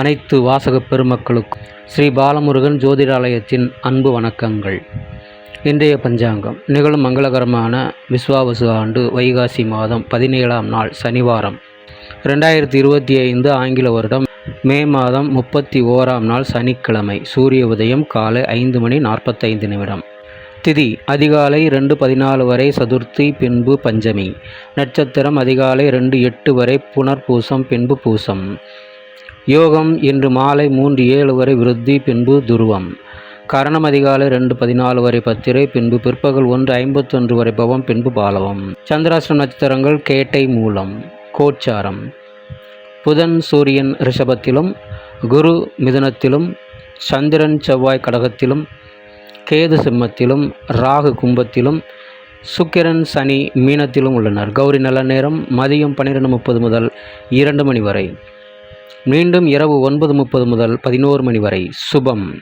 அனைத்து வாசகப் பெருமக்களுக்கும் ஸ்ரீ பாலமுருகன் ஜோதிடாலயத்தின் அன்பு வணக்கங்கள். இன்றைய பஞ்சாங்கம் நிகழும் மங்களகரமான விஸ்வாவசு ஆண்டு வைகாசி மாதம் பதினேழாம் நாள் சனிவாரம். ரெண்டாயிரத்தி இருபத்தி ஐந்து ஆங்கில வருடம் மே மாதம் முப்பத்தி ஓராம் நாள் சனிக்கிழமை சூரிய உதயம் காலை ஐந்து மணி நாற்பத்தைந்து நிமிடம். திதி அதிகாலை ரெண்டு பதினாலு வரை சதுர்த்தி பின்பு பஞ்சமி. நட்சத்திரம் அதிகாலை ரெண்டு எட்டு வரை புனர்பூசம் பின்பு பூசம். யோகம் இன்று மாலை மூன்று ஏழு வரை விருத்தி பின்பு துருவம். கரணம் அதிகாலை ரெண்டு பதினாலு வரை பத்திரை பின்பு பிற்பகல் ஒன்று ஐம்பத்தொன்று வரை பவம் பின்பு பாலவம். சந்திராஷ்டம் நட்சத்திரங்கள் கேட்டை மூலம். கோச்சாரம். புதன் சூரியன் ரிஷபத்திலும் குரு மிதுனத்திலும் சந்திரன் செவ்வாய் கடகத்திலும் கேது சிம்மத்திலும் ராகு கும்பத்திலும் சுக்கிரன் சனி மீனத்திலும் உள்ளனர். கௌரி நல்ல நேரம் மதியம் பன்னிரெண்டு முப்பது முதல் இரண்டு மணி வரை. மீண்டும் இரவு ஒன்பது முப்பது முதல் பதினோரு மணி வரை. சுபம்.